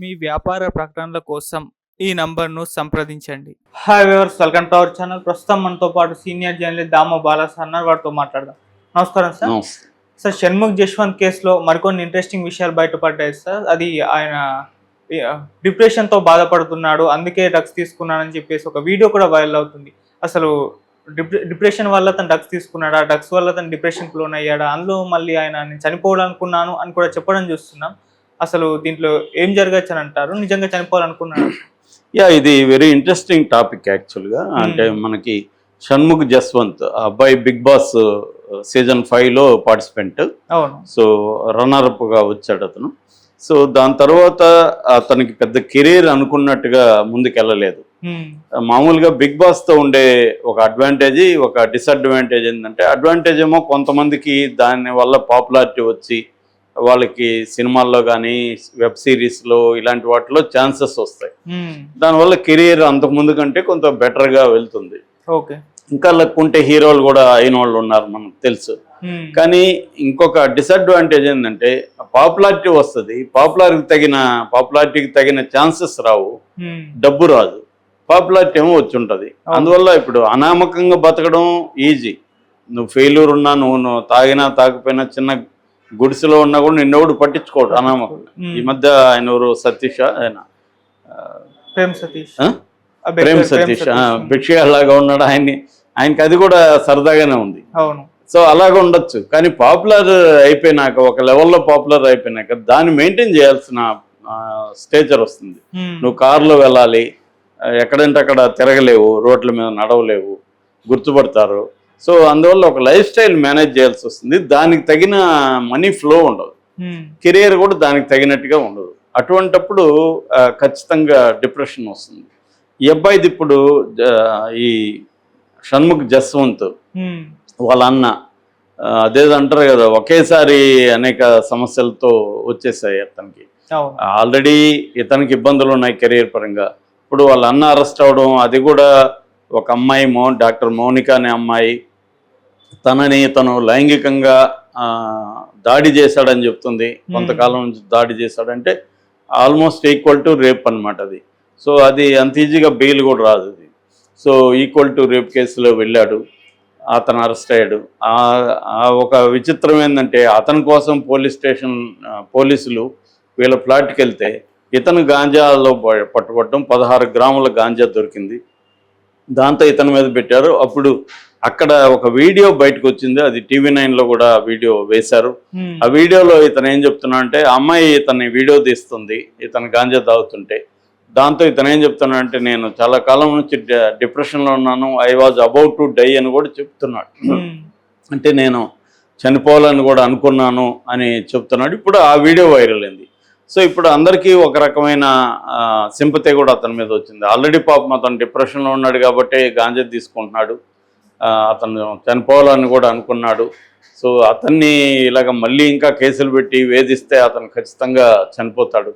మీ వ్యాపార ప్రకటనల కోసం ఈ నంబర్ను సంప్రదించండి. Hi viewers welcome to our channel ప్రస్తుతం మనతో పాటు సీనియర్ జర్నలిస్ట్ దామో బాలాస్ అన్నారు. వారితో మాట్లాడదాం. నమస్కారం సార్. సార్ షణ్ముఖ్ జశ్వంత్ కేసులో మరికొన్ని ఇంట్రెస్టింగ్ విషయాలు బయటపడ్డాయి సార్. అది ఆయన డిప్రెషన్తో బాధపడుతున్నాడు. అందుకే డ్రగ్స్ తీసుకున్నాడని చెప్పేసి ఒక వీడియో కూడా వైరల్ అవుతుంది. అసలు డిప్రెషన్ వల్ల తను డ్రగ్స్ తీసుకున్నాడా? డ్రగ్స్ వల్ల తను డిప్రెషన్ లోన్ అయ్యాడా అందులో మళ్ళీ ఆయన నేను చనిపోవాలనుకున్నాను అని కూడా చెప్పడం చూస్తున్నాం. అసలు దీంట్లో ఏం జరగచ్చు అని అంటారు? నిజంగా చనిపోవాలనుకున్నాడు యా ఇది వెరీ ఇంట్రెస్టింగ్ టాపిక్ యాక్చువల్గా అంటే మనకి షణ్ముఖ్ జస్వంత్ ఆ అబ్బాయి బిగ్ బాస్ సీజన్ ఫైవ్లో పార్టిసిపెంట్ సో రన్నర్అప్గా వచ్చాడు అతను. సో దాని తర్వాత అతనికి పెద్ద కెరీర్ అనుకున్నట్టుగా ముందుకెళ్ళలేదు. ఉమ్, మామూలుగా బిగ్ బాస్తో ఉండే ఒక అడ్వాంటేజ్ ఒక డిసడ్వాంటేజ్ ఏంటంటే అడ్వాంటేజ్ ఏమో కొంతమందికి దాని వల్ల పాపులారిటీ వచ్చి వాళ్ళకి సినిమాల్లో కానీ వెబ్ సిరీస్లో ఇలాంటి వాటిలో ఛాన్సెస్ వస్తాయి. దానివల్ల కెరీర్ అంతకుముందు కంటే కొంత బెటర్గా వెళ్తుంది. ఓకే. ఇంకా లక్ ఉంటే హీరోలు కూడా అయిన వాళ్ళు ఉన్నారు మనకు తెలుసు. కానీ ఇంకొక డిసడ్వాంటేజ్ ఏంటంటే పాపులారిటీ వస్తుంది. పాపులారిటీకి తగిన పాపులారిటీకి తగిన ఛాన్సెస్ రావు. డబ్బు రాదు. పాపులారిటీ ఏమో వచ్చి ఉంటుంది. అందువల్ల ఇప్పుడు అనామకంగా బతకడం ఈజీ. నువ్వు ఫెయిల్యూర్ ఉన్నా నువ్వు నువ్వు తాగినా తాకపోయినా చిన్న గుడిసెలో ఉన్నా కూడా నిన్నెవడు పట్టించుకోడు అనామకంగా ఉమ్. ఈ మధ్య ఆయన ఎవరు? సతీష్ ఆయన ప్రేమ్ సతీష్. ప్రేమ్ సతీష్ భిక్షగాళ్ళలాగా ఉన్నాడు ఆయన్ని. ఆయనకి అది కూడా సరదాగానే ఉంది. అవును. సో అలాగ ఉండొచ్చు. కానీ పాపులర్ అయిపోయినాక ఒక లెవెల్లో పాపులర్ అయిపోయినాక దాన్ని మెయింటైన్ చేయాల్సిన స్టేచర్ వస్తుంది. నువ్వు కారులో వెళ్ళాలి ఎక్కడంటే అక్కడ తిరగలేవు రోడ్ల మీద నడవలేవు గుర్తుపడతారు. సో అందువల్ల ఒక లైఫ్ స్టైల్ మేనేజ్ చేయాల్సి వస్తుంది. దానికి తగిన మనీ ఫ్లో ఉండదు. కెరియర్ కూడా దానికి తగినట్టుగా ఉండదు. అటువంటప్పుడు ఖచ్చితంగా డిప్రెషన్ వస్తుంది. ఈ అబ్బాయిది ఇప్పుడు ఈ షణ్ముఖ్ జస్వంత్ వాళ్ళ అన్న అదేదో అంటారు కదా ఒకేసారి అనేక సమస్యలతో వచ్చేసాయి అతనికి. ఆల్రెడీ ఇతనికి ఇబ్బందులు ఉన్నాయి కెరీర్ పరంగా. ఇప్పుడు వాళ్ళ అన్న అరెస్ట్ అవడం అది కూడా ఒక అమ్మాయి మో డాక్టర్ మౌనిక అనే అమ్మాయి తనని తను లైంగికంగా దాడి చేశాడని చెప్తుంది. కొంతకాలం నుంచి దాడి చేశాడంటే ఆల్మోస్ట్ ఈక్వల్ టు రేప్ అన్నమాట అది. సో అది అంత ఈజీగా బెయిల్ కూడా రాదు అది. సో ఈక్వల్ టు రేప్ కేసులో వెళ్ళాడు అతను అరెస్ట్ అయ్యాడు. ఒక విచిత్రం ఏంటంటే అతని కోసం పోలీస్ స్టేషన్ పోలీసులు వీళ్ళ ఫ్లాట్కి వెళ్తే ఇతను గాంజాలో ప- పట్టుబడటం పదహారు గ్రాముల గాంజా దొరికింది. దాంతో ఇతని మీద పెట్టారు. అప్పుడు అక్కడ ఒక వీడియో బయటకు వచ్చింది. అది టీవీ నైన్లో కూడా వీడియో వేశారు. ఆ వీడియోలో ఇతను ఏం చెప్తున్నా అంటే ఆ అమ్మాయి ఇతన్ని వీడియో తీస్తుంది ఇతను గాంజా తాగుతుంటే. దాంతో ఇతను ఏం చెప్తున్నా అంటే నేను చాలా కాలం నుంచి డి- డిప్రెషన్లో ఉన్నాను I was about to die అని కూడా చెప్తున్నాడు. అంటే నేను చనిపోవాలని కూడా అనుకున్నాను అని చెప్తున్నాడు. ఇప్పుడు ఆ వీడియో వైరల్ అయింది. సో ఇప్పుడు అందరికీ ఒక రకమైన సింపతి కూడా అతని మీద వచ్చింది. ఆల్రెడీ పాపం అతను డిప్రెషన్లో ఉన్నాడు కాబట్టి గాంజా తీసుకుంటున్నాడు. అతను చనిపోవాలని కూడా అనుకున్నాడు. సో అతన్ని ఇలాగ మళ్ళీ ఇంకా కేసులు పెట్టి వేధిస్తే అతను ఖచ్చితంగా చనిపోతాడు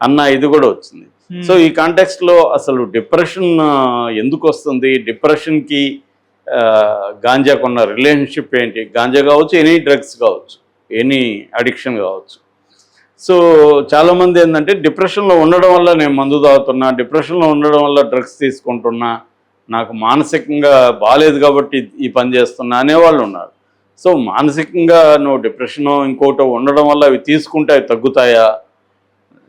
అన్న ఇది కూడా వచ్చింది. సో ఈ కాంటెక్స్ట్లో అసలు డిప్రెషన్ ఎందుకు వస్తుంది? డిప్రెషన్కి గాంజాకు ఉన్న రిలేషన్షిప్ ఏంటి? గాంజా కావచ్చు ఎనీ డ్రగ్స్ కావచ్చు ఎనీ అడిక్షన్ కావచ్చు. సో చాలామంది ఏంటంటే డిప్రెషన్లో ఉండడం వల్ల నేను మందు తాగుతున్నా డిప్రెషన్లో ఉండడం వల్ల డ్రగ్స్ తీసుకుంటున్నా నాకు మానసికంగా బాగాలేదు కాబట్టి ఈ పని చేస్తున్నా అనేవాళ్ళు ఉన్నారు. సో మానసికంగా నువ్వు డిప్రెషన్ ఇంకోటి ఉండడం వల్ల అవి తీసుకుంటే అవి తగ్గుతాయా?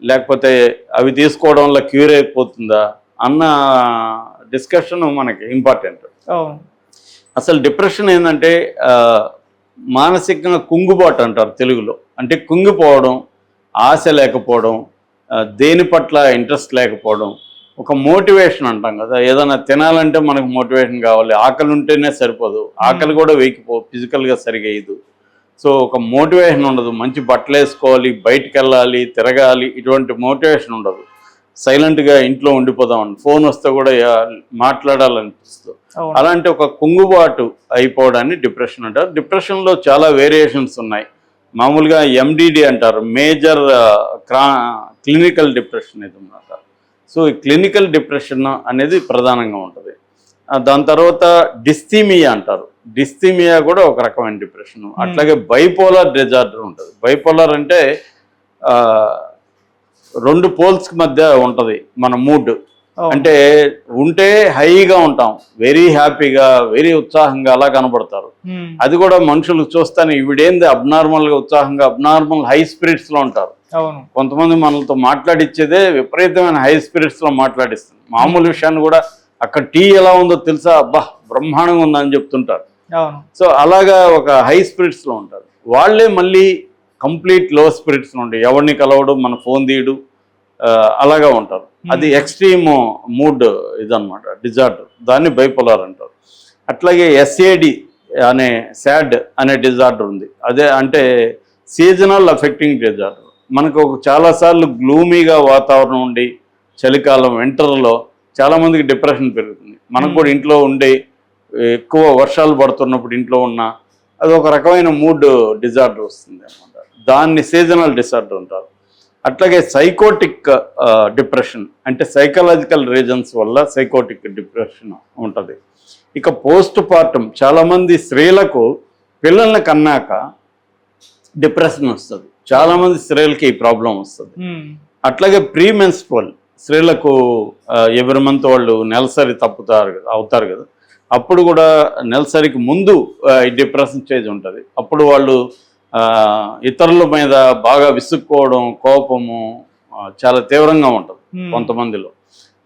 లేకపోతే అవి తీసుకోవడం వల్ల క్యూర్ అయిపోతుందా? అన్న డిస్కషన్ మనకి ఇంపార్టెంట్. అసలు డిప్రెషన్ ఏంటంటే మానసికంగా కుంగుబాటు అంటారు తెలుగులో. అంటే కుంగిపోవడం ఆశ లేకపోవడం దేని పట్ల ఇంట్రెస్ట్ లేకపోవడం ఒక మోటివేషన్ అంటాం కదా. ఏదైనా తినాలంటే మనకు మోటివేషన్ కావాలి. ఆకలి ఉంటేనే సరిపోదు. ఆకలి కూడా వేకిపో ఫిజికల్గా సరిగా ఇది సో ఒక మోటివేషన్ ఉండదు. మంచి బట్టలు వేసుకోవాలి బయటికి వెళ్ళాలి తిరగాలి ఇటువంటి మోటివేషన్ ఉండదు. సైలెంట్గా ఇంట్లో ఉండిపోదాం ఫోన్ వస్తే కూడా మాట్లాడాలనిపిస్తుంది. అలాంటి ఒక కుంగుబాటు అయిపోవడాన్ని డిప్రెషన్ అంటారు. డిప్రెషన్లో చాలా వేరియేషన్స్ ఉన్నాయి. మామూలుగా ఎండిడి అంటారు. మేజర్ క్రా క్లినికల్ డిప్రెషన్ ఇది అన్నమాట సో ఈ క్లినికల్ డిప్రెషన్ అనేది ప్రధానంగా ఉంటుంది. దాని తర్వాత డిస్థీమియా అంటారు. డిస్థీమియా కూడా ఒక రకమైన డిప్రెషన్. అట్లాగే బైపోలార్ డిజార్డర్ ఉంటుంది. బైపోలార్ అంటే రెండు పోల్స్ మధ్య ఉంటది మన మూడ్. అంటే ఉంటే హైగా ఉంటాం. వెరీ హ్యాపీగా వెరీ ఉత్సాహంగా అలా కనబడతారు. అది కూడా మనుషులు చూస్తానే ఈవిడేంది అబ్నార్మల్గా ఉత్సాహంగా అబ్నార్మల్ హై స్పిరిట్స్లో ఉంటారు కొంతమంది మనలతో మాట్లాడిచ్చేదే విపరీతమైన హై స్పిరిట్స్లో మాట్లాడిస్తుంది. మామూలు విషయాన్ని కూడా అక్కడ టీ ఎలా ఉందో తెలుసా? అబ్బా బ్రహ్మాండంగా ఉందని చెప్తుంటారు. సో అలాగా ఒక హై స్పిరిట్స్లో ఉంటారు. వాళ్ళే మళ్ళీ కంప్లీట్లో స్పిరిట్స్ నుండి ఎవరిని కలవడం మన ఫోన్ తీయడు అలాగా ఉంటారు. అది ఎక్స్ట్రీమ్ మూడ్ ఇదన్నమాట డిజార్డర్ దాన్ని బైపోలార్ అంటారు. అట్లాగే ఎస్ఏడి అనే సాడ్ అనే డిజార్డర్ ఉంది. అదే అంటే సీజనల్ అఫెక్టింగ్ డిజార్డర్ మనకు ఒక చాలాసార్లు గ్లూమీగా వాతావరణం ఉండి చలికాలం వింటర్లో చాలా మందికి డిప్రెషన్ పెరుగుతుంది. మనకు కూడా ఇంట్లో ఉండి ఎక్కువ వర్షాలు పడుతున్నప్పుడు ఇంట్లో ఉన్న అది ఒక రకమైన మూడ్ డిజార్డర్ వస్తుంది అనమాట దాన్ని సీజనల్ డిజార్డర్ అంటారు. అట్లాగే సైకోటిక్ డిప్రెషన్ అంటే సైకలాజికల్ రీజన్స్ వల్ల సైకోటిక్ డిప్రెషన్ ఉంటుంది. ఇక పోస్ట్ పార్టం చాలామంది స్త్రీలకు పిల్లల్ని కన్నాక డిప్రెషన్ వస్తుంది. చాలామంది స్త్రీలకి ఈ ప్రాబ్లం వస్తుంది. అట్లాగే ప్రీ స్త్రీలకు ఎవరి మంత్ వాళ్ళు నెలసరి తప్పుతారు కదా అవుతారు కదా అప్పుడు కూడా నెలసరికి ముందు ఈ డిప్రెషన్ స్టేజ్ ఉంటుంది. అప్పుడు వాళ్ళు ఇతరుల మీద బాగా విసుక్కోవడం కోపము చాలా తీవ్రంగా ఉంటుంది ఉమ్, కొంతమందిలో.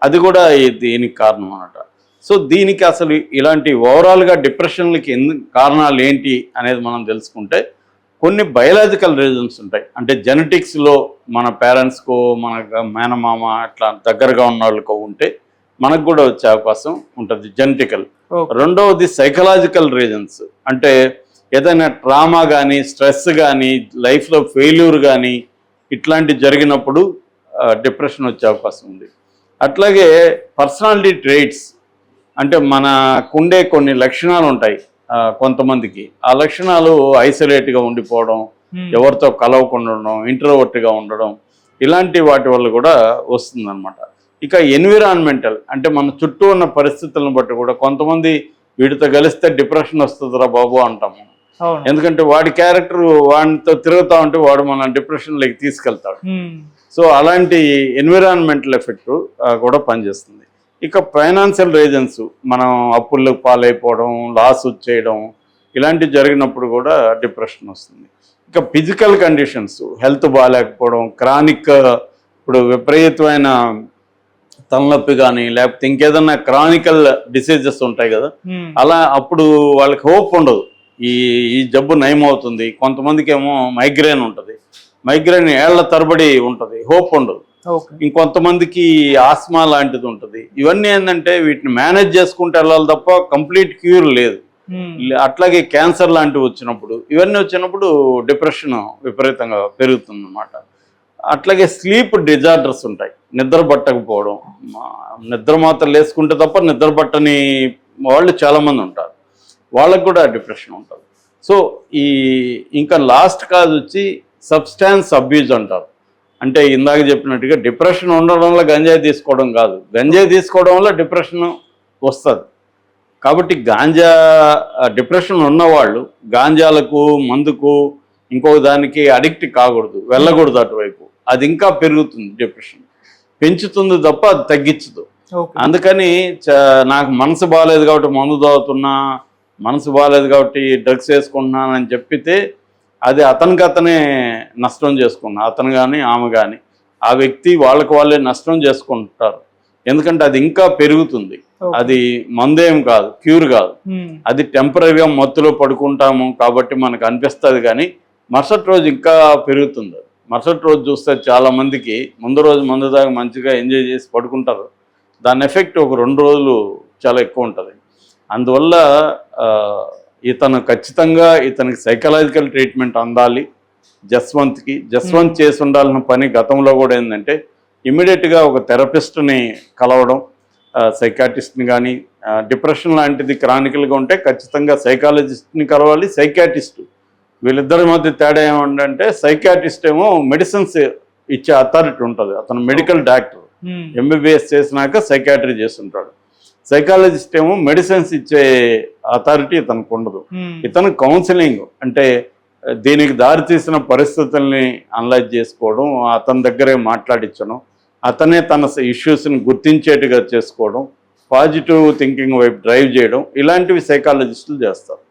అది కూడా దీనికి కారణం అన్నమాట. సో దీనికి అసలు ఇలాంటి ఓవరాల్గా డిప్రెషన్లకి ఎందుకు కారణాలు ఏంటి అనేది మనం తెలుసుకుంటే కొన్ని బయలాజికల్ రీజన్స్ ఉంటాయి. అంటే జెనెటిక్స్లో మన పేరెంట్స్కో మన మేనమామ అట్లా దగ్గరగా ఉన్న వాళ్ళకో ఉంటే మనకు కూడా వచ్చే అవకాశం ఉంటుంది జెనెటికల్. రెండవది సైకలాజికల్ రీజన్స్. అంటే ఏదైనా ట్రామా కానీ స్ట్రెస్ కానీ లైఫ్లో ఫెయిల్యూర్ కానీ ఇట్లాంటి జరిగినప్పుడు డిప్రెషన్ వచ్చే అవకాశం ఉంది. అట్లాగే పర్సనాలిటీ ట్రేట్స్ అంటే మనకుండే కొన్ని లక్షణాలు ఉంటాయి కొంతమందికి. ఆ లక్షణాలు ఐసోలేట్గా ఉండిపోవడం ఎవరితో కలవకుండా ఉండడం ఇంట్రోవర్ట్గా ఉండడం ఇలాంటి వాటి వల్ల కూడా వస్తుందన్నమాట. ఇక ఎన్విరాన్మెంటల్ అంటే మన చుట్టూ ఉన్న పరిస్థితులను బట్టి కూడా కొంతమంది వీడితో కలిస్తే డిప్రెషన్ వస్తుందిరా బాబు అంటాము. ఎందుకంటే వాడి క్యారెక్టర్ వాడితో తిరుగుతా ఉంటే వాడు మన డిప్రెషన్లోకి తీసుకెళ్తాడు. సో అలాంటి ఎన్విరాన్మెంటల్ ఎఫెక్ట్ కూడా పనిచేస్తుంది. ఇక ఫైనాన్షియల్ రీజన్స్ మనం అప్పులకు పాలైపోవడం లాస్ వచ్చేయడం ఇలాంటివి జరిగినప్పుడు కూడా డిప్రెషన్ వస్తుంది. ఇక ఫిజికల్ కండిషన్స్ హెల్త్ బాగాలేకపోవడం క్రానిక్ ఇప్పుడు విపరీతమైన తలనొప్పి కానీ లేకపోతే ఇంకేదన్నా క్రానికల్ డిసీజెస్ ఉంటాయి కదా అలా అప్పుడు వాళ్ళకి హోప్ ఉండదు. ఈ ఈ జబ్బు నయం అవుతుంది కొంతమందికి ఏమో మైగ్రేన్ ఉంటుంది. మైగ్రేన్ ఏళ్ళ తరబడి ఉంటుంది. హోప్ ఉండదు. ఇంకొంతమందికి ఆస్మా లాంటిది ఉంటుంది. ఇవన్నీ ఏంటంటే వీటిని మేనేజ్ చేసుకుంటూ వెళ్ళాలి తప్ప కంప్లీట్ క్యూర్ లేదు. అట్లాగే క్యాన్సర్ లాంటివి వచ్చినప్పుడు ఇవన్నీ వచ్చినప్పుడు డిప్రెషన్ విపరీతంగా పెరుగుతుంది అన్నమాట అట్లాగే స్లీప్ డిజార్డర్స్ ఉంటాయి. నిద్ర పట్టకపోవడం నిద్ర మాత్రం వేసుకుంటే తప్ప నిద్ర పట్టని వాళ్ళు చాలామంది ఉంటారు. వాళ్ళకు కూడా డిప్రెషన్ ఉంటుంది. సో ఈ ఇంకా లాస్ట్ కాజ్ వచ్చి సబ్స్టాన్స్ అబ్యూజ్ అంటారు. అంటే ఇందాక చెప్పినట్టుగా డిప్రెషన్ ఉండడం వల్ల గంజాయి తీసుకోవడం కాదు. గంజాయి తీసుకోవడం వల్ల డిప్రెషన్ వస్తుంది. కాబట్టి గాంజా డిప్రెషన్ ఉన్నవాళ్ళు గాంజాలకు మందుకు ఇంకో దానికి అడిక్ట్ కాకూడదు వెళ్ళకూడదు అటువైపు. అది ఇంకా పెరుగుతుంది డిప్రెషన్. పెంచుతుంది తప్ప అది తగ్గించదు. అందుకని చ- నాకు మనసు బాగాలేదు కాబట్టి మందు తాగుతున్నా మనసు బాగాలేదు కాబట్టి డ్రగ్స్ వేసుకుంటున్నానని చెప్పితే అది అతనికి అతనే నష్టం చేసుకున్నా అతను కానీ ఆమె కానీ ఆ వ్యక్తి వాళ్ళకి వాళ్ళే నష్టం చేసుకుంటారు. ఎందుకంటే అది ఇంకా పెరుగుతుంది. అది మందేం కాదు క్యూర్ కాదు. అది టెంపరీగా మత్తులో పడుకుంటాము కాబట్టి మనకు అనిపిస్తుంది కానీ మరుసటి రోజు ఇంకా పెరుగుతుంది. మరుసటి రోజు చూస్తే చాలా మందికి ముందు రోజు మందు దాకా మంచిగా ఎంజాయ్ చేసి పడుకుంటారు. దాని ఎఫెక్ట్ ఒక రెండు రోజులు చాలా ఎక్కువ ఉంటుంది. అందువల్ల ఇతను ఖచ్చితంగా ఇతనికి సైకలాజికల్ ట్రీట్మెంట్ అందాలి. జస్వంత్కి జస్వంత్ చేసి ఉండాల్సిన పని గతంలో కూడా ఏంటంటే ఇమీడియట్గా ఒక థెరపిస్ట్ని కలవడం సైకాటిస్ట్ని కానీ డిప్రెషన్ లాంటిది క్రానికల్గా ఉంటే ఖచ్చితంగా సైకాలజిస్ట్ని కలవాలి సైకాటిస్ట్ వీళ్ళిద్దరి మధ్య తేడా ఏమంటే సైకాటిస్ట్ ఏమో మెడిసిన్స్ ఇచ్చే అథారిటీ ఉంటుంది. అతను మెడికల్ డాక్టర్ ఎంబీబీఎస్ చేసినాక సైకాట్రీ చేస్తుంటాడు. సైకాలజిస్ట్ ఏమో మెడిసిన్స్ ఇచ్చే అథారిటీ ఇతనికి ఉండదు. ఉమ్, ఇతను కౌన్సిలింగ్ అంటే దీనికి దారితీసిన పరిస్థితుల్ని అనలైజ్ చేసుకోవడం అతని దగ్గరే మాట్లాడించడం అతనే తన ఇష్యూస్ని గుర్తించేట్టుగా చేసుకోవడం పాజిటివ్ థింకింగ్ వైపు డ్రైవ్ చేయడం ఇలాంటివి సైకాలజిస్టులు చేస్తారు.